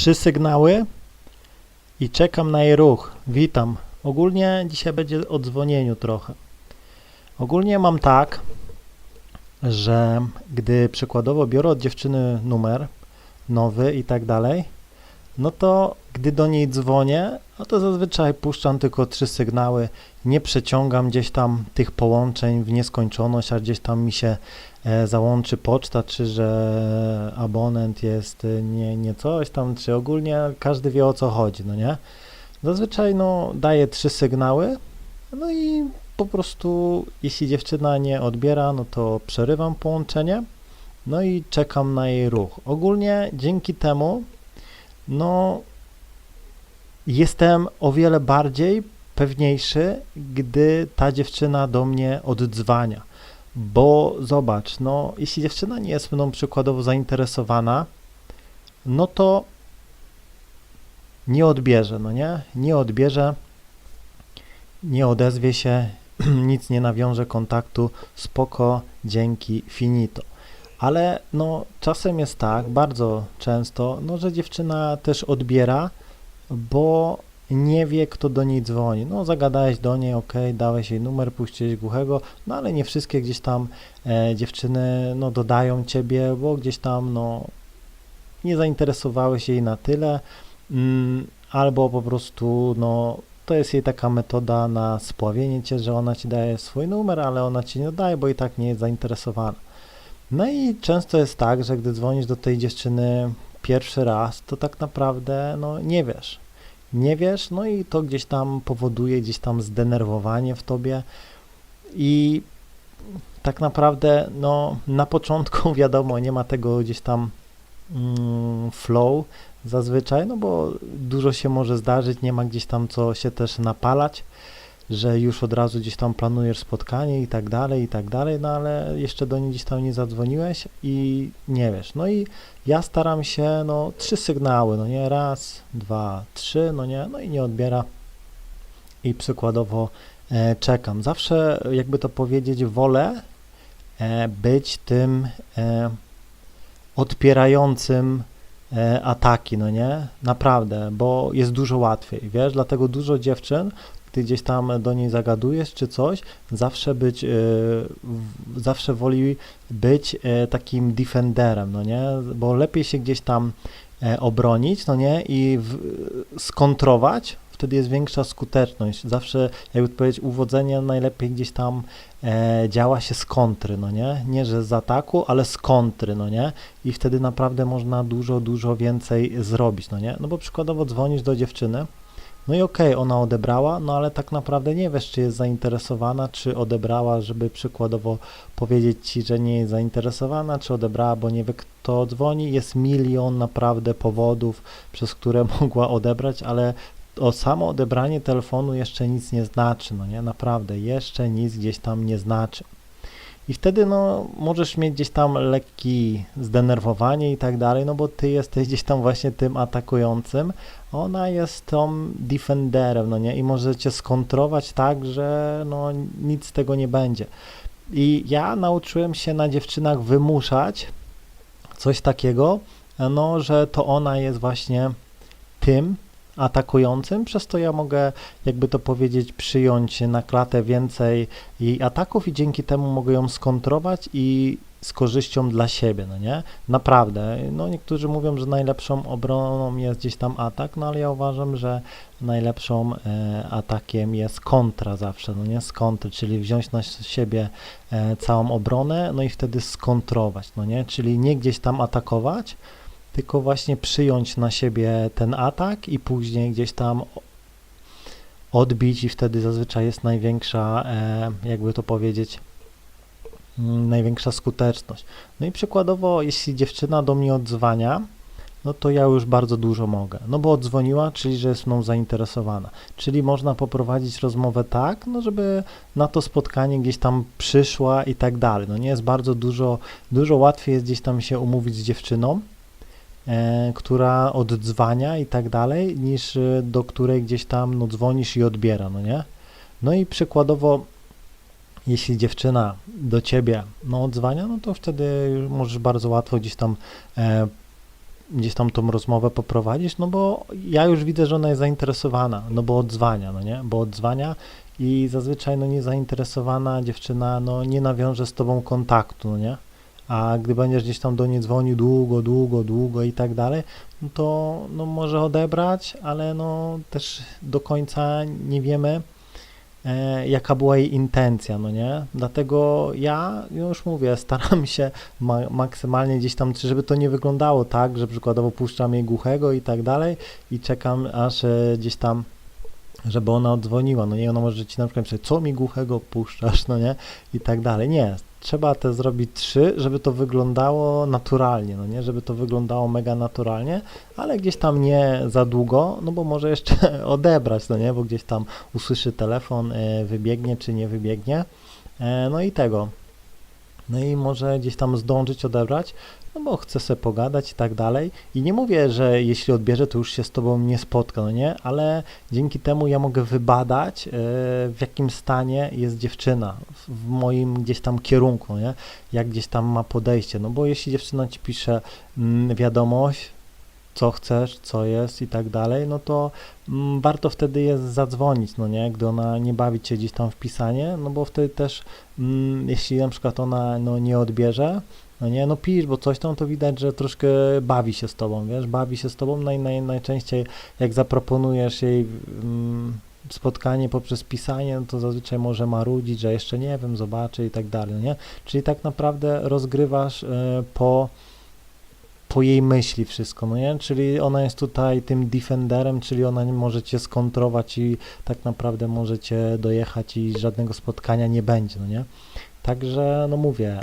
trzy sygnały i czekam na jej ruch. Witam. Ogólnie dzisiaj będzie o dzwonieniu trochę. Ogólnie mam tak, że gdy przykładowo biorę od dziewczyny numer nowy i tak dalej, no to gdy do niej dzwonię, no to zazwyczaj puszczam tylko trzy sygnały, nie przeciągam gdzieś tam tych połączeń w nieskończoność, a gdzieś tam mi się e, załączy poczta, czy że abonent jest e, nie, nie coś tam, czy ogólnie każdy wie o co chodzi, no nie? Zazwyczaj no daję trzy sygnały, no i po prostu jeśli dziewczyna nie odbiera, no to przerywam połączenie, no i czekam na jej ruch. Ogólnie dzięki temu, no jestem o wiele bardziej pewniejszy, gdy ta dziewczyna do mnie oddzwania. Bo zobacz, no jeśli dziewczyna nie jest mną przykładowo zainteresowana, no to nie odbierze, no nie? Nie odbierze, nie odezwie się, nic nie nawiąże kontaktu, spoko, dzięki, finito. Ale no czasem jest tak, bardzo często, no że dziewczyna też odbiera, bo nie wie, kto do niej dzwoni. No, zagadałeś do niej, ok, dałeś jej numer, puściłeś głuchego, no ale nie wszystkie gdzieś tam e, dziewczyny, no, dodają ciebie, bo gdzieś tam, no, nie zainteresowałeś jej na tyle, mm, albo po prostu, no, to jest jej taka metoda na spławienie cię, że ona ci daje swój numer, ale ona ci nie daje, bo i tak nie jest zainteresowana. No i często jest tak, że gdy dzwonisz do tej dziewczyny pierwszy raz, to tak naprawdę, no, nie wiesz. Nie wiesz, no i to gdzieś tam powoduje gdzieś tam zdenerwowanie w tobie. I tak naprawdę no na początku wiadomo nie ma tego gdzieś tam mm, flow zazwyczaj, no bo dużo się może zdarzyć, nie ma gdzieś tam co się też napalać, że już od razu gdzieś tam planujesz spotkanie i tak dalej, i tak dalej, no ale jeszcze do niej gdzieś tam nie zadzwoniłeś i nie wiesz. No i ja staram się, no, trzy sygnały, no nie, raz, dwa, trzy, no nie, no i nie odbiera i przykładowo e, czekam. Zawsze, jakby to powiedzieć, wolę e, być tym e, odpierającym e, ataki, no nie? Naprawdę, bo jest dużo łatwiej, wiesz? Dlatego dużo dziewczyn ty gdzieś tam do niej zagadujesz czy coś, zawsze być, e, zawsze woli być e, takim defenderem, no nie? Bo lepiej się gdzieś tam e, obronić, no nie? I skontrować, wtedy jest większa skuteczność. Zawsze, jakby powiedzieć, uwodzenie najlepiej gdzieś tam działa się z kontry, no nie? Nie, że z ataku, ale z kontry, no nie? I wtedy naprawdę można dużo, dużo więcej zrobić, no nie? No bo przykładowo dzwonisz do dziewczyny, no i okej, ona odebrała, no ale tak naprawdę nie wiesz, czy jest zainteresowana, czy odebrała, żeby przykładowo powiedzieć ci, że nie jest zainteresowana, czy odebrała, bo nie wie, kto dzwoni. Jest milion naprawdę powodów, przez które mogła odebrać, ale o samo odebranie telefonu jeszcze nic nie znaczy, no nie, naprawdę, jeszcze nic gdzieś tam nie znaczy. I wtedy, no, możesz mieć gdzieś tam lekki zdenerwowanie i tak dalej, no bo ty jesteś gdzieś tam właśnie tym atakującym, ona jest tą defenderem, no nie, i może cię skontrować tak, że no nic z tego nie będzie. I ja nauczyłem się na dziewczynach wymuszać coś takiego, no, że to ona jest właśnie tym atakującym, przez to ja mogę, jakby to powiedzieć, przyjąć na klatę więcej jej ataków i dzięki temu mogę ją skontrować i z korzyścią dla siebie, no nie? Naprawdę. No niektórzy mówią, że najlepszą obroną jest gdzieś tam atak, no ale ja uważam, że najlepszą e, atakiem jest kontra zawsze, no nie? Z kontry, czyli wziąć na siebie e, całą obronę, no i wtedy skontrować, no nie? Czyli nie gdzieś tam atakować, tylko właśnie przyjąć na siebie ten atak i później gdzieś tam odbić i wtedy zazwyczaj jest największa, e, jakby to powiedzieć, mm, największa skuteczność. No i przykładowo, jeśli dziewczyna do mnie odzwania, no to ja już bardzo dużo mogę. No bo odzwoniła, czyli że jest mną zainteresowana. Czyli można poprowadzić rozmowę tak, no żeby na to spotkanie gdzieś tam przyszła i tak dalej. No nie jest bardzo dużo, dużo łatwiej jest gdzieś tam się umówić z dziewczyną, która oddzwania i tak dalej, niż e, do której gdzieś tam no, dzwonisz i odbiera, no nie? No i przykładowo, jeśli dziewczyna do ciebie no, odzwania, no to wtedy możesz bardzo łatwo gdzieś tam e, gdzieś tam tą rozmowę poprowadzić, no bo ja już widzę, że ona jest zainteresowana, no bo odzwania, no nie, bo odzwania i zazwyczaj no niezainteresowana dziewczyna no nie nawiąże z tobą kontaktu, no nie, a gdy będziesz gdzieś tam do niej dzwonił długo, długo, długo i tak dalej, no to no może odebrać, ale no też do końca nie wiemy, e, jaka była jej intencja, no nie? Dlatego ja już mówię, staram się ma maksymalnie gdzieś tam, żeby to nie wyglądało tak, że przykładowo puszczam jej głuchego i tak dalej i czekam aż e, gdzieś tam żeby ona odzwoniła, no nie, ona może ci na przykład powiedzieć, co mi głuchego puszczasz, no nie, i tak dalej. Nie, trzeba te zrobić trzy, żeby to wyglądało naturalnie, no nie, żeby to wyglądało mega naturalnie, ale gdzieś tam nie za długo, no bo może jeszcze odebrać, no nie, bo gdzieś tam usłyszy telefon, e, wybiegnie czy nie wybiegnie, e, no i tego. No i może gdzieś tam zdążyć odebrać, no bo chce sobie pogadać i tak dalej. I nie mówię, że jeśli odbierze, to już się z tobą nie spotka, no nie? Ale dzięki temu ja mogę wybadać, e, w jakim stanie jest dziewczyna w, w moim gdzieś tam kierunku, no nie? Jak gdzieś tam ma podejście. No bo jeśli dziewczyna ci pisze mm, wiadomość, co chcesz, co jest i tak dalej, no to mm, warto wtedy jest zadzwonić, no nie, gdy ona nie bawi cię gdzieś tam w pisanie, no bo wtedy też, mm, jeśli na przykład ona no, nie odbierze, no nie, no pisz, bo coś tam to widać, że troszkę bawi się z tobą, wiesz, bawi się z tobą, naj, naj, najczęściej jak zaproponujesz jej mm, spotkanie poprzez pisanie, no to zazwyczaj może marudzić, że jeszcze nie wiem, zobaczę i tak dalej, nie, czyli tak naprawdę rozgrywasz e, po po jej myśli wszystko, no nie? Czyli ona jest tutaj tym defenderem, czyli ona może cię skontrować i tak naprawdę możecie dojechać i żadnego spotkania nie będzie, no nie? Także, no mówię,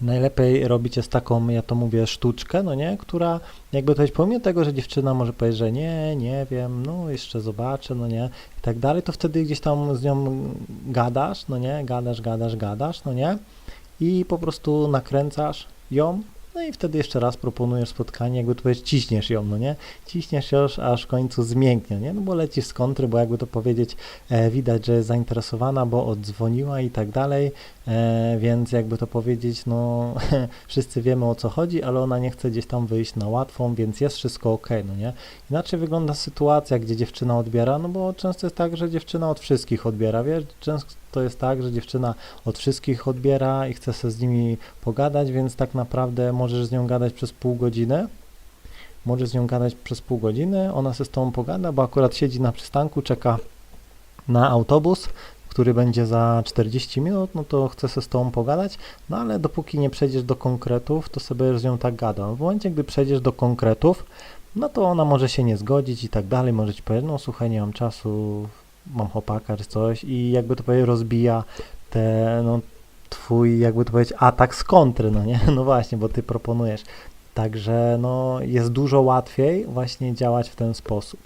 najlepiej robicie z taką, ja to mówię, sztuczkę, no nie? Która jakby to jest pomimo tego, że dziewczyna może powiedzieć, że nie, nie wiem, no jeszcze zobaczę, no nie? I tak dalej, to wtedy gdzieś tam z nią gadasz, no nie? Gadasz, gadasz, gadasz, no nie? I po prostu nakręcasz ją, no i wtedy jeszcze raz proponujesz spotkanie, jakby to powiedzieć, ciśniesz ją, no nie? Ciśniesz ją, aż w końcu zmięknie, nie? No bo lecisz z kontry, bo jakby to powiedzieć, e, widać, że jest zainteresowana, bo oddzwoniła i tak dalej, więc jakby to powiedzieć, no wszyscy wiemy o co chodzi, ale ona nie chce gdzieś tam wyjść na łatwą, więc jest wszystko ok, no nie? Inaczej wygląda sytuacja, gdzie dziewczyna odbiera, no bo często jest tak, że dziewczyna od wszystkich odbiera, wiesz? Często jest tak, że dziewczyna od wszystkich odbiera i chce sobie z nimi pogadać, więc tak naprawdę możesz z nią gadać przez pół godziny. Możesz z nią gadać przez pół godziny, ona se z tobą pogada, bo akurat siedzi na przystanku, czeka na autobus, który będzie za 40 minut, no to chce se z tobą pogadać, no ale dopóki nie przejdziesz do konkretów, to sobie z nią tak gadał. W momencie, gdy przejdziesz do konkretów, no to ona może się nie zgodzić i tak dalej, może ci powiedzieć, no słuchaj, nie mam czasu, mam chłopaka czy coś i jakby to powiedzieć rozbija te, no twój, jakby to powiedzieć, atak z kontry, no nie? No właśnie, bo ty proponujesz. Także no jest dużo łatwiej właśnie działać w ten sposób.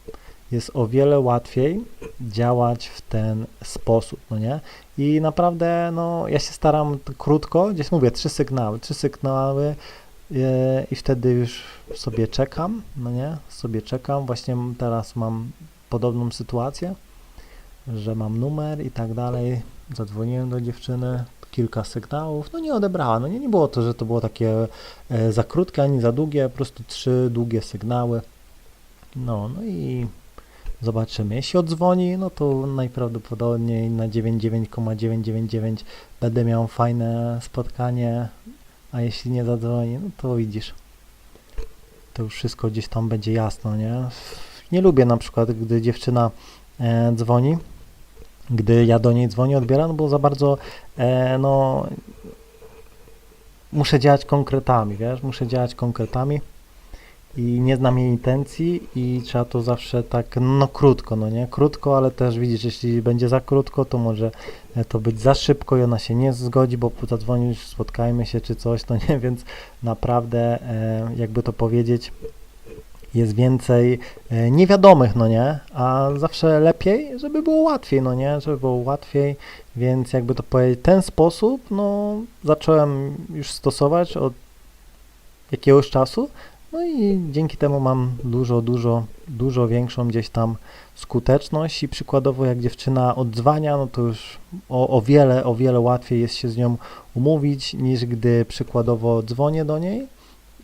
Jest o wiele łatwiej działać w ten sposób, no nie? I naprawdę, no ja się staram krótko, gdzieś mówię, trzy sygnały, trzy sygnały e, i wtedy już sobie czekam, no nie? Sobie czekam. Właśnie teraz mam podobną sytuację że mam numer i tak dalej. Zadzwoniłem do dziewczyny, kilka sygnałów, no nie odebrała. No nie, nie było to, że to było takie e, za krótkie ani za długie, po prostu trzy długie sygnały. No, no i zobaczymy. Jeśli odzwoni, no to najprawdopodobniej na 99,999 będę miał fajne spotkanie, a jeśli nie zadzwoni, no to widzisz. To już wszystko gdzieś tam będzie jasno, nie? Nie lubię na przykład, gdy dziewczyna e, dzwoni, gdy ja do niej dzwonię, odbieram, no bo za bardzo, e, no, muszę działać konkretami, wiesz, muszę działać konkretami i nie znam jej intencji i trzeba to zawsze tak, no krótko, no nie, krótko, ale też widzisz, jeśli będzie za krótko, to może e, to być za szybko i ona się nie zgodzi, bo zadzwonisz, spotkajmy się czy coś, no nie, więc naprawdę, e, jakby to powiedzieć, jest więcej e, niewiadomych, no nie, a zawsze lepiej, żeby było łatwiej, no nie, żeby było łatwiej, więc jakby to powiedzieć, ten sposób, no, zacząłem już stosować od jakiegoś czasu, no i dzięki temu mam dużo, dużo, dużo większą gdzieś tam skuteczność i przykładowo jak dziewczyna odzwania, no to już o, o wiele, o wiele łatwiej jest się z nią umówić, niż gdy przykładowo dzwonię do niej,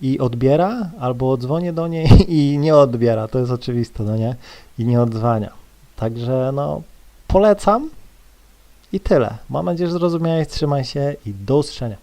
i odbiera, albo dzwonię do niej i nie odbiera. To jest oczywiste, no nie? I nie odzwania. Także no, polecam i tyle. Mam nadzieję, że zrozumiałeś. Trzymaj się i do usłyszenia.